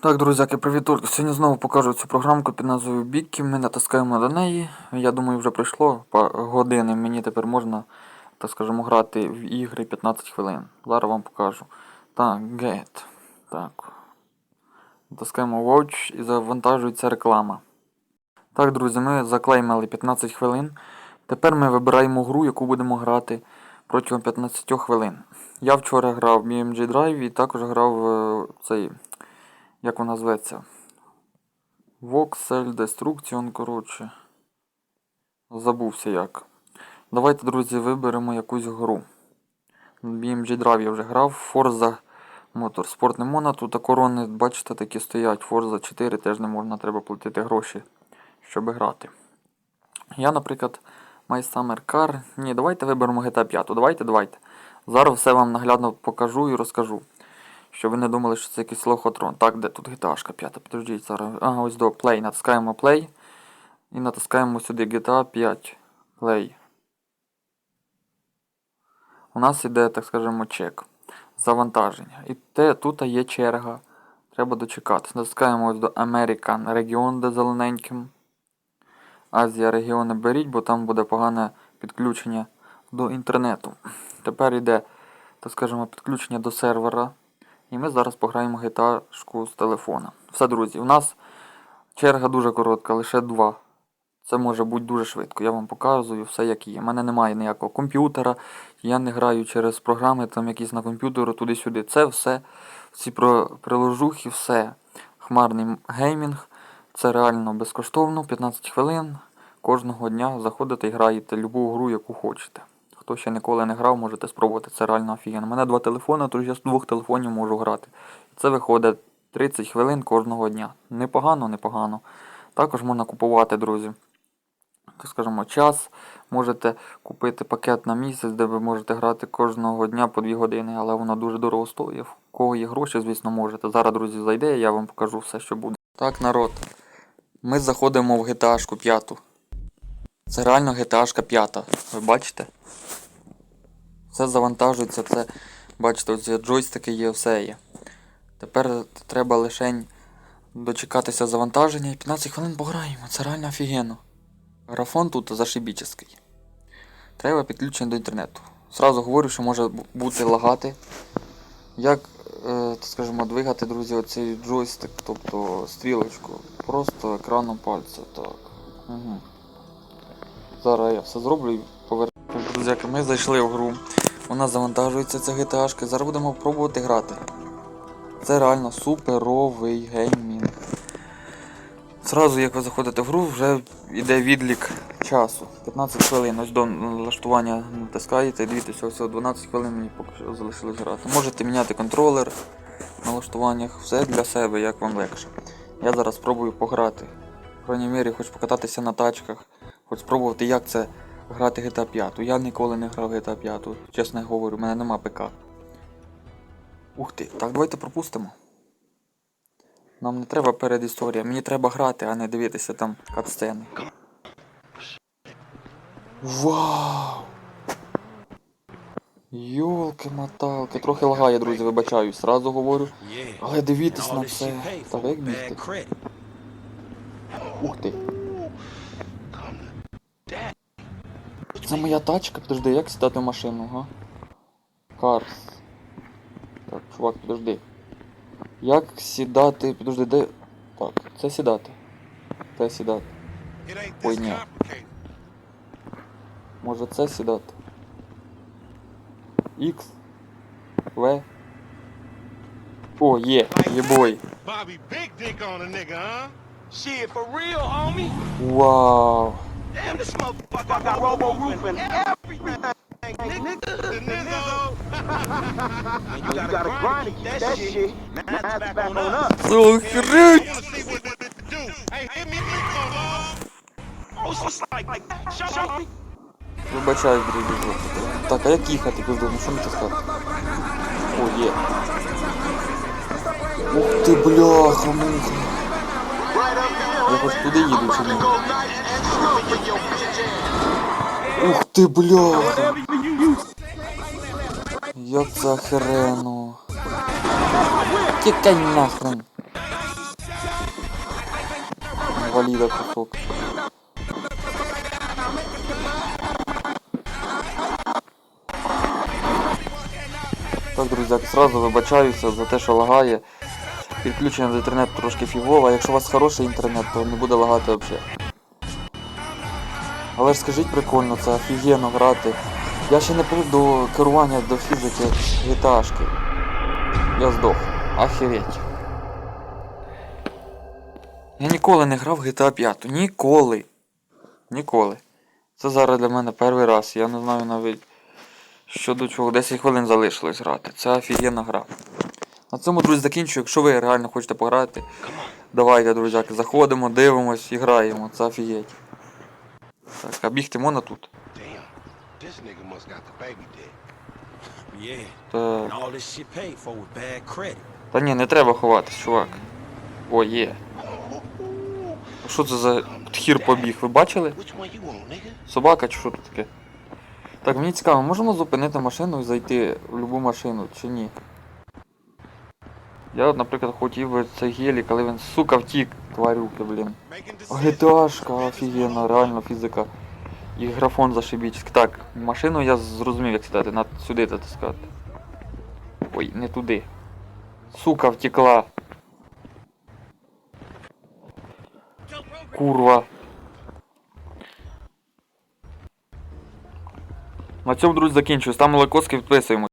Так, друзяки, привіт! Сьогодні знову покажу цю програмку під назвою Біккі. Ми натискаємо до неї. Я думаю, вже пройшло години. Мені тепер можна, так скажемо, грати в ігри 15 хвилин. Зараз вам покажу. Так, Get. Так. Натискаємо Watch і завантажується реклама. Так, друзі, ми заклеймили 15 хвилин. Тепер ми вибираємо гру, яку будемо грати протягом 15 хвилин. Я вчора грав в BMG Drive і також грав е, цей як вона зветься? Voxel Destruction, коротше. Забувся як. Давайте, друзі, виберемо якусь гру. BMG Drive я вже грав. Forza Motorsport не можна. Тут корони, бачите, такі стоять. Forza 4 теж не можна, треба платити гроші, щоб грати. Я, наприклад, My Summer Car. Ні, давайте виберемо GTA 5. Давайте, давайте. Зараз все вам наглядно покажу і розкажу. Щоб ви не думали, що це якийсь лохотрон. Так, де тут GTA 5? Підождіть зараз. Ага, ось до Play. Натискаємо Play. І натискаємо сюди GTA 5. Play. У нас іде, так скажемо, чек. Завантаження. І те, тут є черга. Треба дочекатись. Натискаємо ось до American регіон, де зелененьким. Азія регіони беріть, бо там буде погане підключення до інтернету. Тепер йде, так скажемо, підключення до сервера. І ми зараз пограємо GTA з телефона. Все, друзі, у нас черга дуже коротка, лише два. Це може бути дуже швидко. Я вам показую все, як є. У мене немає ніякого комп'ютера, я не граю через програми, там якісь на комп'ютері, туди-сюди. Це все, всі приложухи, все. Хмарний геймінг. Це реально безкоштовно, 15 хвилин. Кожного дня заходите і граєте любу гру, яку хочете. Хто ще ніколи не грав, можете спробувати. Це реально офігенно. У мене два телефони, тож я з двох телефонів можу грати. Це виходить 30 хвилин кожного дня. Непогано, непогано. Також можна купувати, друзі. Так скажемо, час. Можете купити пакет на місяць, де ви можете грати кожного дня по 2 години, але воно дуже дорого стоїть. В кого є гроші, звісно, можете. Зараз, друзі, зайде, я вам покажу все, що буде. Так, народ. Ми заходимо в GTA 5. Це реально GTA 5. Ви бачите? Все завантажується, це, бачите, ось джойстики є, все є. Тепер треба лише дочекатися завантаження і 15 хвилин пограємо. Це реально офігенно. Графон тут зашибічний. Треба підключення до інтернету. Сразу говорю, що може бути лагати. Як, е, скажімо, двигати, друзі, оцей джойстик, тобто стрілочку. Просто екраном пальця. Так. Угу. Зараз я все зроблю і поверну. Друзяки, ми зайшли в гру. Вона завантажується ця GTA. Зараз будемо пробувати грати. Це реально суперовий геймінг. Зразу, як ви заходите в гру, вже йде відлік часу. 15 хвилин. Ось до налаштування натискаєте дивіться, ось 12 хвилин мені поки що залишилось грати. Можете міняти контролер в налаштуваннях, все для себе, як вам легше. Я зараз спробую пограти. В крайній мірі, хоч покататися на тачках, хоч спробувати, як це грати GTA 5. Я ніколи не грав GTA 5, чесно говорю, у мене нема ПК. Ух ти, так давайте пропустимо. Нам не треба передісторія, мені треба грати, а не дивитися там катсцени. Вау! Йолки-маталки, трохи лагає, друзі, вибачаюсь, сразу говорю. Але дивіться на це. Та як бігти? Ух ти. Це моя тачка, підожди, як сідати в машину, га? Карс. Так, чувак, підожди. Як сідати. Підожди, де. Так, це сідати. Це сідати. Ой, ні. Може це сідати? X. В. О, є, єбой. Вау. Damn, this motherfucker I got robo roofing everything, nigga. Nigga. You gotta grind to keep that shit. Man's back on us. Охренеть! Oh, it's. Вибачаю, друзі. Так, а як їхати, підожди, ну що мені таскати? О, є. Ух ти, бляха, муха. Хоч туди їду чи ні? Ух ти, бляха. Як це охерено. Тікай нахрен. Валіда кусок. Так, друзі, сразу вибачаюся за те, що лагає. Підключення до інтернету трошки фігово, а якщо у вас хороший інтернет, то не буде лагати взагалі. Але ж скажіть прикольно, це офігенно грати. Я ще не привик до керування до фізики гіташки. Я здох. Охереть. Я ніколи не грав в GTA 5. Ніколи. Ніколи. Це зараз для мене перший раз. Я не знаю навіть що до чого. 10 хвилин залишилось грати. Це офігенна гра. На цьому, друзі, закінчую. Якщо ви реально хочете пограти, давайте, друзяки, заходимо, дивимось і граємо. Це офігеть. Так, а бігти можна тут? Так. Та ні, не треба ховатись, чувак. О, є. А Що це за тхір побіг? Ви бачили? Собака чи що тут таке? Так, мені цікаво, можемо зупинити машину і зайти в любу машину чи ні? Я от, наприклад, хотів би цей гелік, але він, сука, втік, тварюки, блін. ГТАшка, офігенно, реально фізика. І графон зашибічний. Так, машину я зрозумів, як сідати, на сюди затискати. Ой, не туди. Сука, втекла. Курва. На цьому, друзі, закінчую. Ставимо лайкоски, підписуємось.